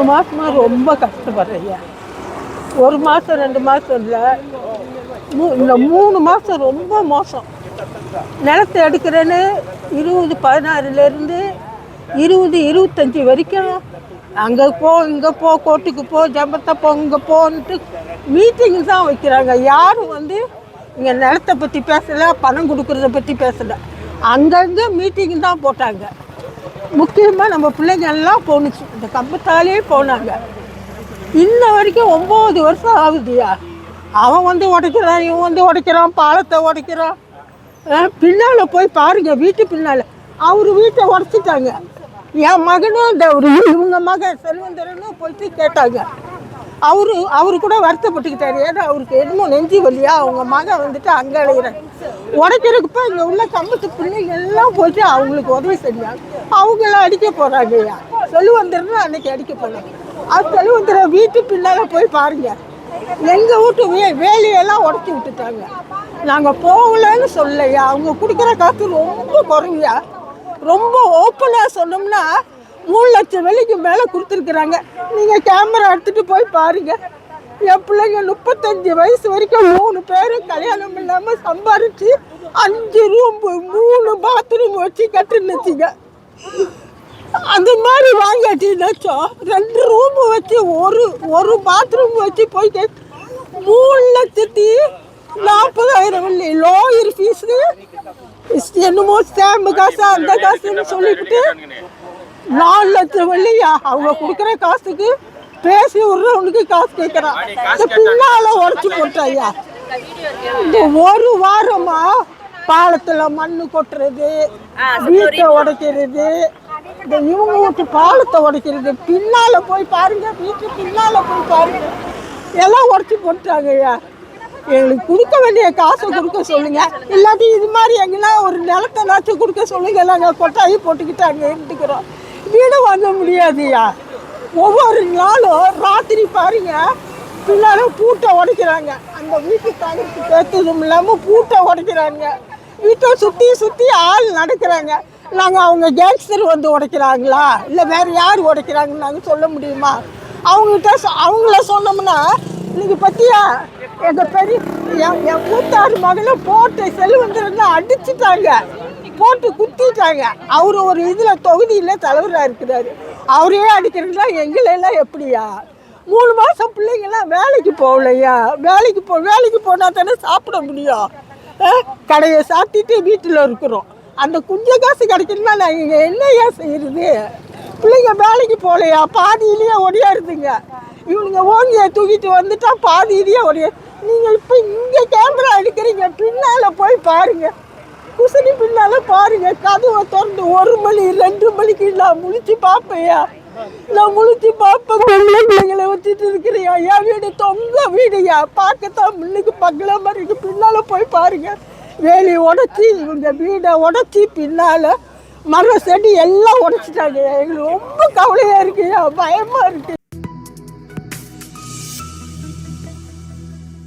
மூணு மாதமாக ரொம்ப கஷ்டப்படுறீங்க. ஒரு மாதம் ரெண்டு மாதம் இல்லை. மூ- இந்த மூணு மாதம் ரொம்ப மோசம். நிலத்தை எடுக்கிறேன்னு இருபது பதினாறுலேருந்து இருபது இருபத்தஞ்சி வரைக்கும் அங்கே போ இங்கே போ கோர்ட்டுக்கு போ ஜம்பத்தை போ இங்கே போன்ட்டு மீட்டிங் தான் வைக்கிறாங்க. யாரும் வந்து இங்கே நிலத்தை பற்றி பேசலை பணம் கொடுக்குறத பற்றி பேசலை. அங்கங்கே மீட்டிங் தான் போட்டாங்க. முக்கியமாக நம்ம பிள்ளைங்கள்லாம் போணுச்சு இந்த கம்பத்தாலே போனாங்க. இன்ன வரைக்கும் ஒம்பது வருஷம் ஆகுதுயா? அவன் வந்து உடைக்கிறான் இவன் வந்து உடைக்கிறான் பாலத்தை உடைக்கிறான். பின்னால் போய் பாருங்கள் வீட்டு பின்னால். அவர் வீட்டை உடச்சிட்டாங்க. என் மகனும் இந்த ஒரு இவங்க மகன் செல்வந்தரனும் போயிட்டு கேட்டாங்க. அவரு அவரு கூட வருத்தப்பட்டுக்கிட்டாரு. ஏன்னா அவருக்கு என்னமோ நெஞ்சு வழியா அவங்க மகன் வந்துட்டு அங்கே அழைகிறாங்க உடைக்கிறதுக்குப்ப இங்கே உள்ள கம்பத்து பிள்ளைங்க எல்லாம் போயிட்டு அவங்களுக்கு உதவி செஞ்சாங்க அவங்கள அடிக்க போகிறாங்கய்யா செல்வந்தரன் அன்னைக்கு அடிக்க போனாங்க அது செல்வந்தர வீட்டு பின்னால் போய் பாருங்க. எங்க வீட்டு வே வேலையெல்லாம் உடச்சி விட்டுட்டாங்க. நாங்கள் போகலன்னு சொல்லலையா? அவங்க கொடுக்குற காசு ரொம்ப குறைவியா ரொம்ப ஓப்பனாக சொன்னோம்னா மூணு லட்சம் விலைக்கு மேலே கொடுத்துருக்குறாங்க. நீங்கள் கேமரா எடுத்துகிட்டு போய் பாருங்கள் என் பிள்ளைங்க முப்பத்தஞ்சு வயசு வரைக்கும் மூணு பேரும் கல்யாணம் இல்லாமல் சம்பாரித்து அஞ்சு ரூம் மூணு பாத்ரூம் வச்சு கட்டுனுச்சிங்க. அந்த மாதிரி வாங்கிட்டீங்கன்னாச்சும் ரெண்டு ரூம் வச்சு ஒரு ஒரு பாத்ரூம் வச்சு போயிட்டு மூணு லட்சத்தி நாற்பதாயிரம் இல்லை லோயர் ஃபீஸு என்னமோ ஸ்டாம்பு காசு அந்த காசுன்னு சொல்லிவிட்டு நாலு லட்சம் வெள்ளியா? அவங்க கொடுக்குற காசுக்கு பேசி விடுறவனுக்கு காசு கேட்குறான் இந்த பின்னால உடச்சி போட்டாயா இந்த ஒரு வாரமா பாலத்துல மண்ணு கொட்டுறது வீட்டை உடைக்கிறது இந்த இவங்க வீட்டு பாலத்தை உடைக்கிறது. பின்னால போய் பாருங்க வீட்டு பின்னால போய் பாருங்க. எல்லாம் உடச்சி போட்டாங்கய்யா எங்களுக்கு கொடுக்க வேண்டிய காசை கொடுக்க சொல்லுங்க. இல்லாட்டி இது மாதிரி எங்கன்னா ஒரு நிலத்தை நாச்சும் கொடுக்க சொல்லுங்க. நாங்கள் கொட்டாயி போட்டுக்கிட்டு அங்கே இருந்துக்கிறோம். வீடு வாங்க முடியாதுயா ஒவ்வொரு நாளும் ராத்திரி பாருங்க பின்னால பூட்டை உடைக்கிறாங்க. அந்த வீட்டு தகர்த்து பேத்ததும் இல்லாமல் பூட்டை உடைக்கிறாங்க. வீட்டை சுற்றி சுற்றி ஆள் நடக்கிறாங்க. நாங்கள் அவங்க கேங்ஸ்டர் வந்து உடைக்கிறாங்களா? இல்லை வேறு யார் உடைக்கிறாங்கன்னு நாங்கள் சொல்ல முடியுமா? அவங்ககிட்ட சொ- அவங்கள சொன்னோம்னா இன்னைக்கு பற்றியா எங்கள் பெரிய என் என் மூத்தாறு மகளை போட்டு செல்வந்திரன் அடிச்சுட்டாங்க. போட்டு குத்திட்டாங்க. அவர் ஒரு இதில் தொகுதியில் தலைவராக இருக்கிறாரு. அவரே அடிக்கிறதுனா எங்களெல்லாம் எப்படியா? மூணு மாதம் பிள்ளைங்கெல்லாம் வேலைக்கு போகலையா? வேலைக்கு போ வேலைக்கு போனால் தானே சாப்பிட முடியும் கடையை சாத்திட்டு வீட்டில் இருக்கிறோம். அந்த குஞ்ச காசு கிடைக்கணும்னா நாங்கள் என்னையா செய்கிறது பிள்ளைங்க வேலைக்கு போகலையா? பாதியிலேயே ஒடியாருதுங்க இவனுங்க ஓங்கிய தூக்கிட்டு வந்துட்டா பாதியிலேயே ஒடியா நீங்கள் இப்போ இங்கே கேமரா எடுக்கிறீங்க பின்னால் போய் பாருங்கள் குசனி பின்னால பாருங்க கதவை திறந்து ஒரு மணி ரெண்டு மணிக்கு நான் முழிச்சு பார்ப்பேயா நான் முழிச்சு பார்ப்பேன். பொம்பளை பிள்ளைங்களை வச்சுட்டு இருக்கிறியா என் வீடு தொங்க வீடுயா. பார்க்கத்தான் முன்னுக்கு பங்களா மாதிரி பின்னால போய் பாருங்க. வேலி உடச்சி இவங்க வீடை உடச்சி பின்னால மர செடி எல்லாம் உடச்சிட்டாங்க. எங்களுக்கு ரொம்ப கவலையா இருக்குயா. பயமா இருக்கு.